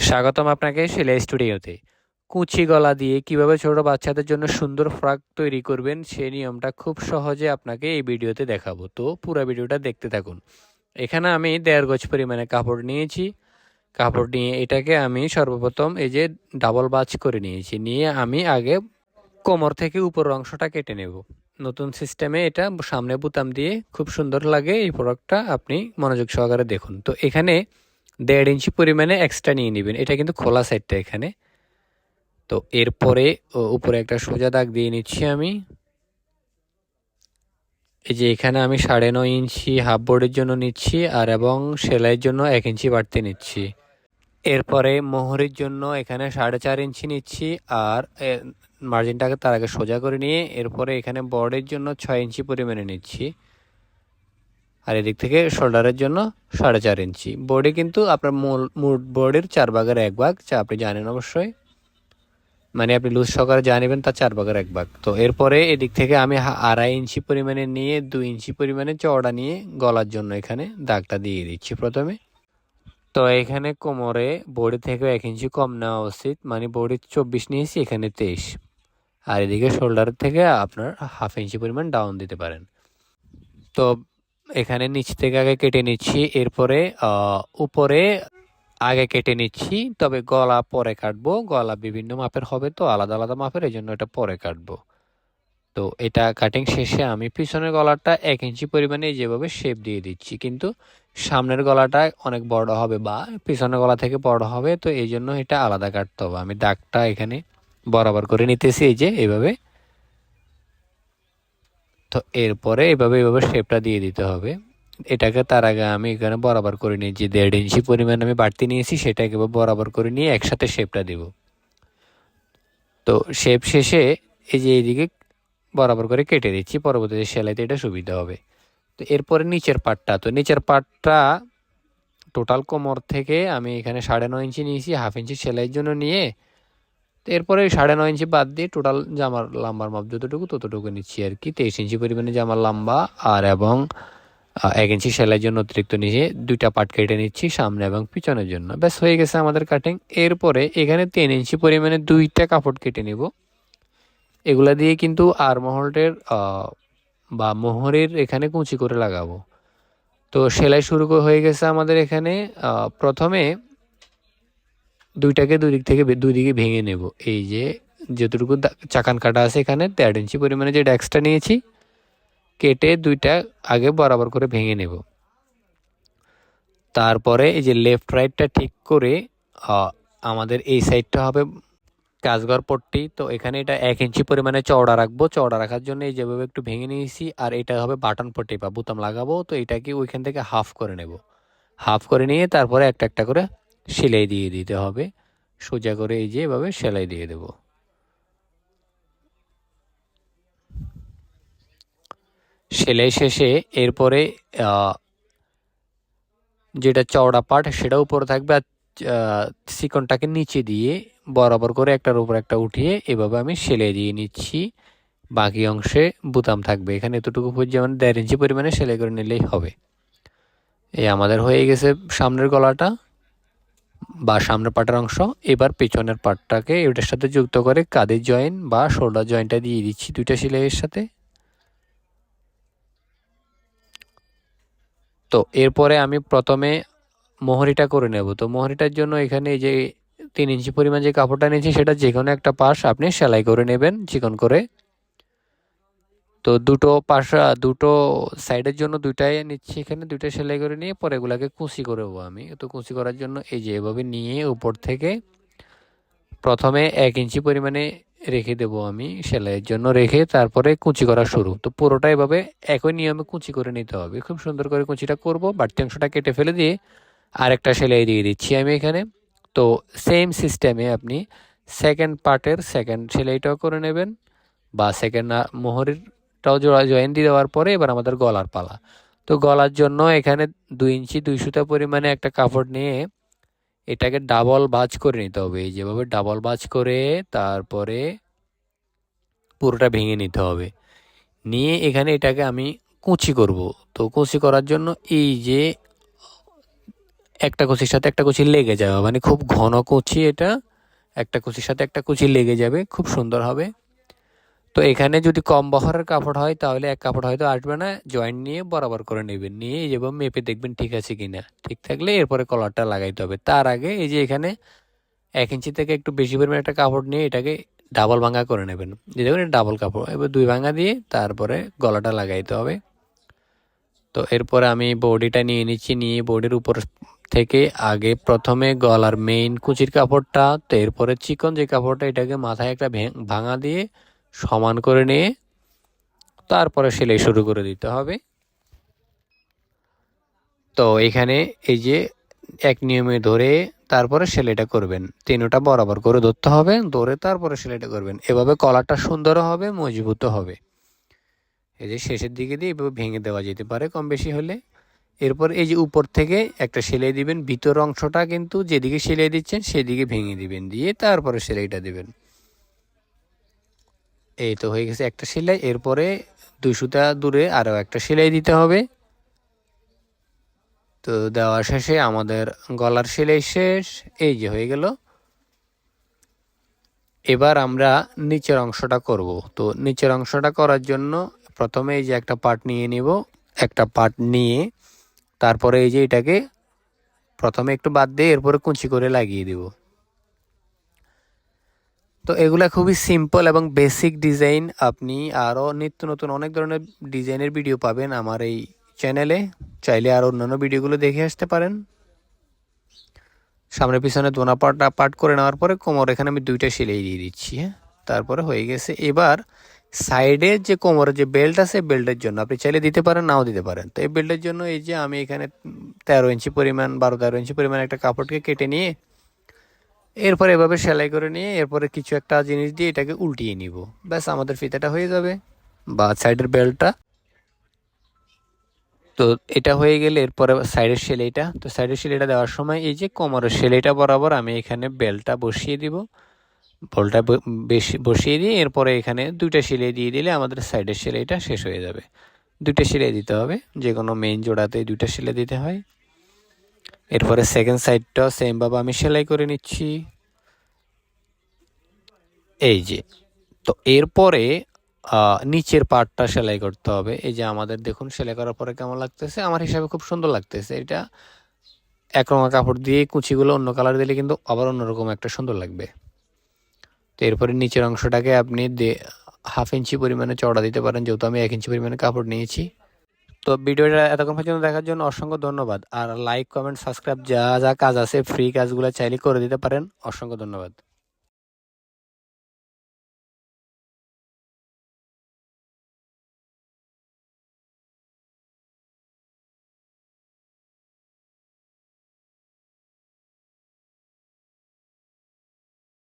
স্বাগতম আপনাকে সেলাই স্টুডিওতে। কুচি গলা দিয়ে কীভাবে ছোট বাচ্চাদের জন্য সুন্দর ফ্রাক তৈরি করবেন সেই নিয়মটা খুব সহজে আপনাকে এই ভিডিওতে দেখাবো। তো পুরো ভিডিওটা দেখতে থাকুন। এখানে আমি দেড় গজ পরিমাণে কাপড় নিয়েছি। কাপড় নিয়ে এটাকে আমি সর্বপ্রথম এই যে ডাবল বাজ করে নিয়েছি। নিয়ে আমি আগে কোমর থেকে উপর অংশটা কেটে নেব। নতুন সিস্টেমে এটা সামনে বুতাম দিয়ে খুব সুন্দর লাগে। এই প্রোডাক্টটা আপনি মনোযোগ সহকারে দেখুন। তো এখানে দেড় ইঞ্চি পরিমাণে এক্সট্রা নিয়ে নেবেন। এটা কিন্তু খোলা সাইডটা এখানে। তো এরপরে উপরে একটা সোজা দাগ দিয়ে নিচ্ছি আমি। এই যে এখানে আমি সাড়ে নয় ইঞ্চি হাফ বোর্ডের জন্য নিচ্ছি আর এবং সেলাইয়ের জন্য এক ইঞ্চি বাড়তে নিচ্ছি। এরপরে মোহরের জন্য এখানে সাড়ে চার ইঞ্চি নিচ্ছি আর মার্জিনটাকে তার আগে সোজা করে নিয়ে এরপরে এখানে বর্ডের জন্য ছয় ইঞ্চি পরিমাণে নিচ্ছি। আর এদিক থেকে শোল্ডারের জন্য সাড়ে চার ইঞ্চি। বোর্ডে কিন্তু আপনার মূল মুড বোর্ডের চার ভাগের এক ভাগ, যা আপনি জানেন অবশ্যই। মানে আপনি লুজ সহকারে যা নেবেন তার চার ভাগের এক ভাগ। তো এরপরে এদিক থেকে আমি আড়াই ইঞ্চি পরিমাণে নিয়ে, দুই ইঞ্চি পরিমাণে চওড়া নিয়ে গলার জন্য এখানে দাগটা দিয়ে দিচ্ছি প্রথমে। তো এখানে কোমরে বডি থেকে এক ইঞ্চি কম নেওয়া উচিত মানে বডি চব্বিশ নিয়েছি, এখানে তেইশ। আর এদিকে শোল্ডারের থেকে আপনার হাফ ইঞ্চি পরিমাণ ডাউন দিতে পারেন। তো এখানে নিচ থেকে আগে কেটে নিচ্ছি, এরপরে উপরে আগে কেটে নিচ্ছি, তবে গলা পরে কাটবো, গলা বিভিন্ন মাপের হবে তো, আলাদা আলাদা মাপের এই জন্য এটা পরে কাটবো। তো এটা কাটিং শেষে আমি পিছনের গলাটা এক ইঞ্চি পরিমাণে যেভাবে শেপ দিয়ে দিচ্ছি, কিন্তু সামনের গলাটা অনেক বড় হবে বা পিছনের গলা থেকে বড় হবে, তো এই জন্য এটা আলাদা কাটতে হবে। আমি দাগটা এখানে বরাবর করে নিতেছি, এই যে এইভাবে তো এরপরে এভাবে এভাবে শেপটা দিয়ে দিতে হবে। এটাকে তার আগে আমি এখানে বরাবর করে নিয়েছি দেড় ইঞ্চি পরিমাণ আমি বাড়তি নিয়েছি সেটাকে বরাবর করে নিয়ে একসাথে শেপটা দেব। তো শেপ শেষে এই যে এইদিকে বরাবর করে কেটে দিচ্ছি। পরবর্তীতে সেলাইতে এটা সুবিধা হবে। তো এরপরে নিচের পাটটা। তো নিচের পাটটা টোটাল কোমর থেকে আমি এখানে সাড়ে নয় ইঞ্চি নিয়েছি। হাফ ইঞ্চি সেলাইয়ের জন্য নিয়ে তো এরপরে সাড়ে নয় ইঞ্চি বাদ দিয়ে টোটাল জামার লাম্বার মাপ যতটুকু ততটুকু নিচ্ছি আর কি। তেইশ ইঞ্চি পরিমাণে জামার লাম্বা আর এবং এক ইঞ্চি সেলাইয়ের জন্য অতিরিক্ত নিয়ে দুইটা পাট কেটে নিচ্ছি সামনে এবং পিছনের জন্য। ব্যাস, হয়ে গেছে আমাদের কাটিং এরপরে এখানে তিন ইঞ্চি পরিমাণে দুইটা কাপড় কেটে নিব। এগুলা দিয়ে কিন্তু আর মহলটের বা মোহরের এখানে কুচি করে লাগাবো। তো সেলাই শুরু হয়ে গেছে আমাদের এখানে প্রথমে দুইটাকে দুই দিক থেকে দুই দিকে ভেঙে নেব। এই যে যতটুকু চাকান কাটা আছে এখানে, দেড় ইঞ্চি পরিমাণে যে ডেক্সটা নিয়েছি, কেটে দুইটা আগে বরাবর করে ভেঙে নেব। তারপরে এই যে লেফট রাইটটা ঠিক করে আমাদের এই সাইডটা হবে কাজগর পট্টি। তো এখানে এটা এক ইঞ্চি পরিমাণে চওড়া রাখব। চওড়া রাখার জন্য এই যেভাবে একটু ভেঙে নিয়েছি, আর এটা হবে বাটন পট্টি বা বুতাম লাগাবো। তো এটাকে ওইখান থেকে হাফ করে নেব। হাফ করে নিয়ে তারপরে একটা একটা করে সেলাই দিয়ে দিতে হবে। সোজা করে এই যে এভাবে সেলাই দিয়ে দেব। সেলাই শেষে এরপরে যেটা চওড়া পার্ট সেটা উপরে থাকবে আর চিকনটাকে নিচে দিয়ে বরাবর করে একটার উপর একটা উঠিয়ে এভাবে আমি সেলাই দিয়ে নিচ্ছি। বাকি অংশে বুতাম থাকবে। এখানে এতটুকু যেমন দেড় ইঞ্চি পরিমাণে সেলাই করে নিলেই হবে। এই আমাদের হয়ে গেছে সামনের গলাটা। বা সামনের পাটের অংশ, এবার পেছনের পাটটাকে এটার সাথে যুক্ত করে কাদের জয়েন্ট বা শোল্ডার জয়েন্টটা দিয়ে দিচ্ছি দুইটা সেলাইয়ের সাথে। তো এরপরে আমি প্রথমে মোহরিটা করে নেব। তো মোহরিটার জন্য এখানে এই যে তিন ইঞ্চি পরিমাণ যে কাপড়টা নিয়েছি, সেটা যে কোনো একটা পাশ আপনি সেলাই করে নেবেন চিকন করে। তো দুটো পাশা, দুটো সাইডের জন্য দুইটাই নিচ্ছি এখানে, দুইটা সেলাই করে নিয়ে পরে এগুলাকে কুচি করব আমি। তো কুচি করার জন্য এই যে এভাবে নিয়ে উপর থেকে প্রথমে এক ইঞ্চি পরিমাণে রেখে দেব আমি সেলাইয়ের জন্য, রেখে তারপরে কুচি করা শুরু। তো পুরোটা এভাবে একই নিয়মে কুচি করে নিতে হবে। খুব সুন্দর করে কুচিটা করব বাড়তি অংশটা কেটে ফেলে দিয়ে আরেকটা সেলাই দিয়ে দিচ্ছি আমি এখানে। তো সেম সিস্টেমে আপনি সেকেন্ড পার্টের সেকেন্ড সেলাইটাও করে নেবেন বা সেকেন্ড মোহরের টাও জোড়া জয়েন দিয়ে দেওয়ার পরে এবার আমাদের গলার পালা। তো গলার জন্য এখানে দুই ইঞ্চি, দুই সুতা পরিমাণে একটা কাপড় নিয়ে এটাকে ডাবল বাজ করে নিতে হবে। এই যেভাবে ডাবল বাজ করে তারপরে পুরোটা ভেঙে নিতে হবে। নিয়ে এখানে এটাকে আমি কুচি করব। তো কুচি করার জন্য এই যে একটা কুচির সাথে একটা কুচি লেগে যাবে। মানে খুব ঘন কুচি এটা। একটা কুচির সাথে একটা কুচি লেগে যাবে। খুব সুন্দর হবে। তো এখানে যদি কম বহরের কাপড় হয়, তাহলে এক কাপড় হয়তো আসবে না। জয়েন্ট নিয়ে বরাবর করে নেবেন। নিয়ে যেভাবে মেপে দেখবেন ঠিক আছে কিনা। ঠিক থাকলে এরপরে কলারটা লাগাইতে হবে। তার আগে এই যে এখানে এক ইঞ্চি থেকে একটু বেশি পরিমাণে একটা কাপড় নিয়ে এটাকে ডাবল ভাঙা করে নেবেন। যে দেখুন ডাবল কাপড়। এবার দুই ভাঙা দিয়ে তারপরে গলাটা লাগাইতে হবে। তো এরপরে আমি বডিটা নিয়ে নিচ্ছি। নিয়ে বডির উপর থেকে আগে প্রথমে গলার মেইন কুচির কাপড়টা, তো এরপরে চিকন যে কাপড়টা, এটাকে মাথায় একটা ভাঙা দিয়ে সমান করে নিয়ে তারপরে সেলাই শুরু করে দিতে হবে। তো এখানে এই যে এক নিয়মে ধরে তারপরে সেলাইটা করবেন। তিনটা বরাবর করে ধরতে হবে, ধরে তারপরে সেলাইটা করবেন। এভাবে কলারটা সুন্দর হবে, মজবুত হবে। এই যে শেষের দিকে দিয়ে এভাবে ভেঙে দেওয়া যেতে পারে কম বেশি হলে। এরপর এই যে উপর থেকে একটা সেলাই দিবেন, ভিতর অংশটা কিন্তু যেদিকে সেলাই দিচ্ছেন সেদিকে ভেঙে দিবেন, দিয়ে তারপরে সেলাইটা দিবেন। এই তো হয়ে গেছে একটা সেলাই, এরপরে সুতা দূরে আরও একটা সেলাই দিতে হবে। তো দেওয়া শেষে আমাদের গলার সেলাই শেষ, এই যে হয়ে গেল। এবার আমরা নিচের অংশটা করব। তো নিচের অংশটা করার জন্য প্রথমে এই যে একটা পার্ট নিয়ে নিব, একটা পার্ট নিয়ে তারপরে এই যে এটাকে প্রথমে একটু বাদ দিয়ে এরপরে কুচি করে লাগিয়ে দিব। তো এগুলা খুবই সিম্পল এবং বেসিক ডিজাইন আপনি আরও নিত্য নতুন অনেক ধরনের ডিজাইনের ভিডিও পাবেন আমার এই চ্যানেলে চাইলে আর অন্যান্য ভিডিওগুলো দেখে আসতে পারেন। সামনে পিছনে দোনা পাটা পাট করে নেওয়ার পরে কোমর, এখানে আমি দুইটা সেলাই দিয়ে দিচ্ছি হ্যাঁ? তারপরে হয়ে গেছে। এবার সাইডে যে কোমরের যে বেল্ট আছে বেল্টের জন্য আপনি চাইলে দিতে পারেন, নাও দিতে পারেন। তো এই বেল্টের জন্য এই যে আমি এখানে তেরো ইঞ্চি পরিমাণ, বারো তেরো ইঞ্চি পরিমাণ একটা কাপড়কে কেটে নিয়ে এরপরে এভাবে সেলাই করে নিয়ে এরপরে কিছু একটা জিনিস দিয়ে এটাকে উল্টিয়ে নিব। ব্যাস, আমাদের ফিতাটা হয়ে যাবে। বা সাইডের বেল্টটা তো এটা হয়ে গেলে এরপরে সাইডের সেলাইটা। তো সাইডের সেলাইটা দেওয়ার সময় এই যে কোমরের সেলাইটা বরাবর আমি এখানে বেল্টটা বসিয়ে দিব। বলটা বেশি, বসিয়ে দিয়ে এরপরে এখানে দুইটা সেলাই দিয়ে দিলে আমাদের সাইডের সেলাইটা শেষ হয়ে যাবে। দুইটা সেলাই দিতে হবে। যে কোনো মেইন জোড়াতে দুইটা সেলাই দিতে হয়। এরপরে সেকেন্ড সাইডটাও সেমভাবে আমি সেলাই করে নিচ্ছি। এই যে, তো এরপরে নিচের পার্টটা সেলাই করতে হবে। এই যে আমাদের দেখুন, সেলাই করার পরে কেমন লাগতেছে? আমার হিসাবে খুব সুন্দর লাগতেছে। এটা এক একরঙা কাপড় দিয়ে কুচিগুলো অন্য কালার দিলে কিন্তু আবার অন্যরকম একটা সুন্দর লাগবে। তো এরপরে নিচের অংশটাকে আপনি হাফ ইঞ্চি পরিমাণে চড়া দিতে পারেন। যেহেতু আমি এক ইঞ্চি পরিমাণে কাপড় নিয়েছি। তো ভিডিওটা এতক্ষণ পর্যন্ত দেখার জন্য অসংখ্য ধন্যবাদ। আর লাইক কমেন্ট সাবস্ক্রাইব যা যা কাজ আছে ফ্রি কাজগুলো চাইলে করে দিতে পারেন। অসংখ্য ধন্যবাদ।